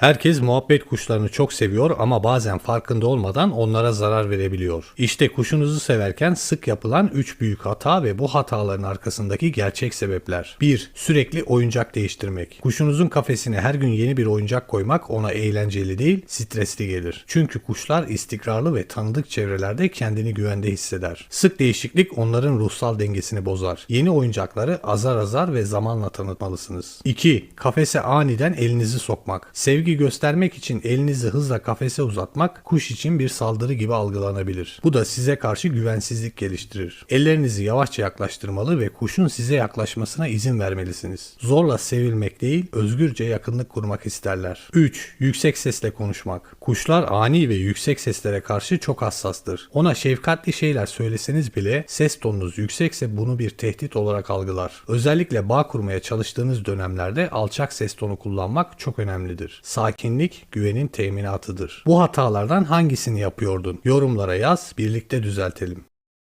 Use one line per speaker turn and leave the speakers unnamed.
Herkes muhabbet kuşlarını çok seviyor ama bazen farkında olmadan onlara zarar verebiliyor. İşte kuşunuzu severken sık yapılan 3 büyük hata ve bu hataların arkasındaki gerçek sebepler. 1. Sürekli oyuncak değiştirmek. Kuşunuzun kafesine her gün yeni bir oyuncak koymak ona eğlenceli değil, stresli gelir. Çünkü kuşlar istikrarlı ve tanıdık çevrelerde kendini güvende hisseder. Sık değişiklik onların ruhsal dengesini bozar. Yeni oyuncakları azar azar ve zamanla tanıtmalısınız. 2. Kafese aniden elinizi sokmak. Sevgi göstermek için elinizi hızla kafese uzatmak kuş için bir saldırı gibi algılanabilir. Bu da size karşı güvensizlik geliştirir. Ellerinizi yavaşça yaklaştırmalı ve kuşun size yaklaşmasına izin vermelisiniz. Zorla sevilmek değil, özgürce yakınlık kurmak isterler. 3. Yüksek sesle konuşmak. Kuşlar ani ve yüksek seslere karşı çok hassastır. Ona şefkatli şeyler söyleseniz bile ses tonunuz yüksekse bunu bir tehdit olarak algılar. Özellikle bağ kurmaya çalıştığınız dönemlerde alçak ses tonu kullanmak çok önemlidir. Sakinlik güvenin teminatıdır. Bu hatalardan hangisini yapıyordun? Yorumlara yaz, birlikte düzeltelim.